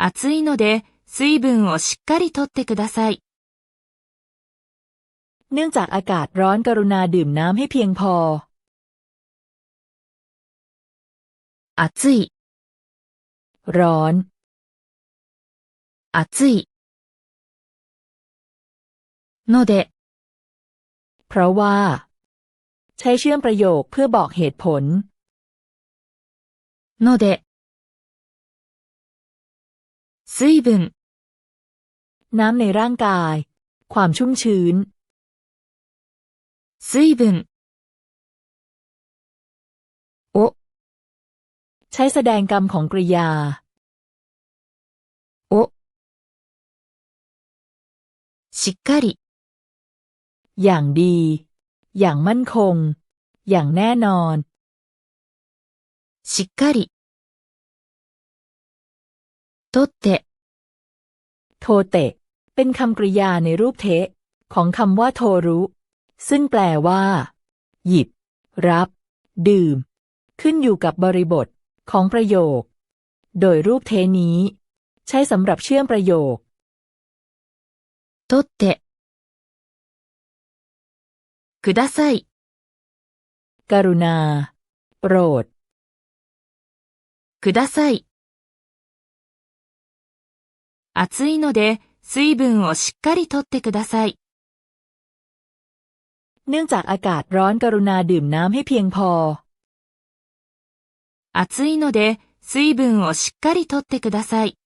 暑いので水分をしっかりとってください。 เนื่องจากอากาศร้อนกรุณาดื่มน้ำให้เพียงพอ 暑い、 ร้อน 暑い。ので、 เพราะว่า ใช้เชื่อมประโยคเพื่อบอกเหตุผล ので、 水分、 น้ำในร่างกาย ความชุ่มชื้น 水分を ใช้แสดงกรรมของกริยา をしっかり อย่างดี อย่างมั่นคง อย่างแน่นอน しっかり とって โทเตะ เป็นคำกริยาในรูปเทะ ของคำว่าโทรุ ซึ่งแปลว่า หยิบ รับ ดื่ม ขึ้นอยู่กับบริบทของประโยค โดยรูปเทนี้ ใช้สำหรับเชื่อมประโยค とってください กรุณา โปรด ください 暑いので水分をしっかりとってください เนื่องจากอากาศร้อนกรุณาดื่มน้ำให้เพียงพอ 暑いので水分をしっかりとってください